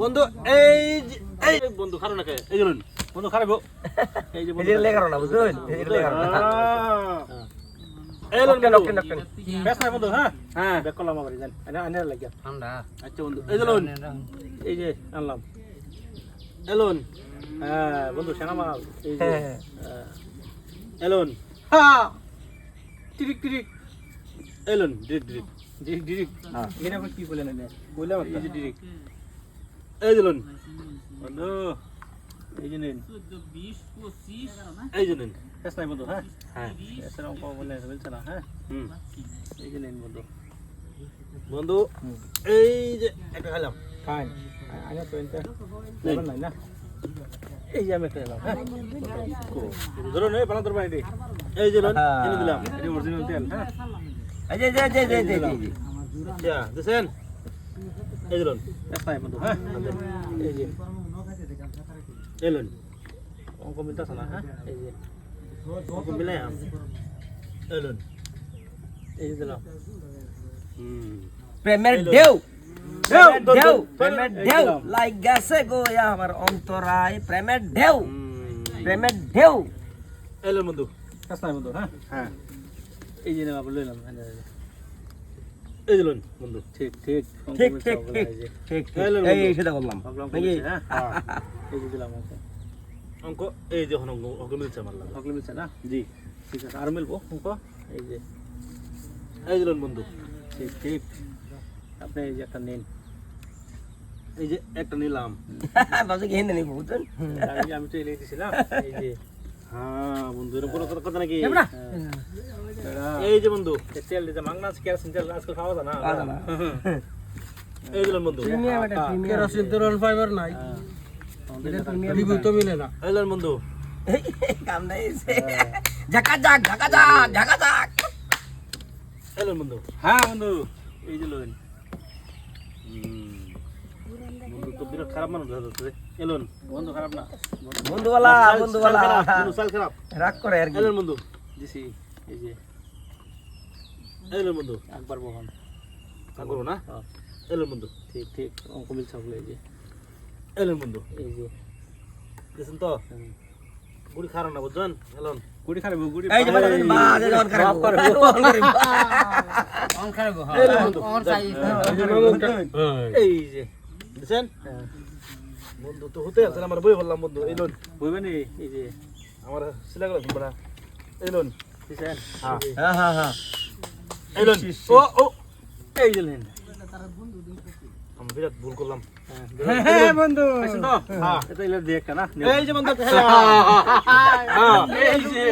বন্ধু এই এই বন্ধু খারাপ না এই জন্য বন্ধু খারাপ? এই যে বন্ধু লেখারো না বুঝলেন? লেখারো না। এই লোন নকটেন, নকটেন, নকটেন। বেশ না বন্ধু হ্যাঁ? হ্যাঁ। বেক করলাম আবার জান আনে আনে লাগিয়া। ঠান্ডা। আচ্ছা বন্ধু এই যে লোন এই যে আনলাম। এলোন হ্যাঁ বন্ধু সেনা মাল। এই যে হ্যাঁ। হ্যাঁ। হ্যাঁ টিরিক টিরিক। এলোন ডিরিক ডিরিক ডিরিক ডিরিক হ্যাঁ। এখানে আবার কি বলেন এনে বললাম এই যে ডিরিক এই যে লোন। বন্ধু এই যে নিন। এই যে নিন। বেশ নাই বন্ধু হ্যাঁ? হ্যাঁ। এসে অঙ্ক বলে বলছে না হ্যাঁ? হুম। এই যে নিন বন্ধু। বন্ধু এই যে একটা খাইলাম। খাই। আগে তো এটা নাই না? এই যে আমি একটা এলাম ধরুন এই পালা এটি এই যে লোন হ্যাঁ। এনে দিলাম। এটি অরিজিনাল তেল হ্যাঁ? এই যে যে যে যে যে যে যে। আচ্ছা দিছেন এই যে লোন এসআই বন্ধু হ্যাঁ এই যে এই লোন অঙ্ক মিলতেছে না হ্যাঁ এই যে অঙ্ক মিলাই আম এই লোন এই যে দিলাম হুম প্রেমের ঢেউ ঢেউ, প্রেমের ঢেউ ঢেউ, প্রেমের এই ঢেউ দিলাম। লাইক গেছে গো আমার অন্তরায় প্রেমের ঢেউ হুম। প্রেমের ঢেউ এলো বন্ধু কাজ নাই বন্ধু হ্যাঁ হ্যাঁ এই যে নেবা লইলাম এই যে বন্ধু। ঠিক ঠিক ঠিক ঠিক ঠিক ঠিক ঠিক। এই সেটা করলাম নাকি হ্যাঁ? এই যে দিলাম অঙ্ক অঙ্ক এই যে অঙ্ক অঙ্ক মিলছে আমার অঙ্ক মিলছে না? জি। ঠিক আছে আর মিলবো অঙ্ক এই যে। এই যে বন্ধু। ঠিক ঠিক। আপনি এই যে একটা নিন। এই যে একটা নিলাম। কি নিবো বুঝছেন আমি তো এলে দিছিলাম এই যে। হ্যাঁ বন্ধু এরকম কথা- নাকি। হ্যাঁ। এই যে বন্ধু তেল দিতে মাংনা আছে কেরোসিন তেল আজকাল খাওয়া যায় না। খাওয়া যায় না। এই বন্ধু এটা প্রিমিয়াম। কেরোসিন তেরল ফাইবার নাই। রিভিউ তো মিলে না। এই বন্ধু। কাম নাই ঝাকা এই বন্ধু। হ্যাঁ বন্ধু। এই যে লোন। বন্ধু তো বিরাট খারাপ মানুষ এলোন বন্ধু খারাপ না। বন্ধুওয়ালা বন্ধুওয়ালা। রাগ করে আর বন্ধু। দিছি এই যে। এলোন বন্ধু। একবার বহন করব না? এলোন বন্ধু। ঠিক ঠিক অঙ্ক মিলছে ওগুলো এই যে। এলোন বন্ধু। এই যে। দেখছেন তো? গুড়ি খারাপ না বুঝছেন এলোন গুড়ি খারাপ গুড়ি এই যে বাজে বাজে অন করে অন করে অন খারাপ অন সাইজ এই যে দেখছেন? বন্ধু তো হতে আছে আমার বই বললাম বন্ধু। এই লোন বইবে নি? এই যে। আমার সিলা গেল তোমরা এই লোন দেখছেন? হ্যাঁ হ্যাঁ হ্যাঁ। এই লোন ও ও এই যে লোন আমি বিরাট ভুল করলাম হ্যাঁ বন্ধু দেখছেন তো হ্যাঁ এটা ইলে দেখ না এই যে বন্ধু হ্যাঁ এই যে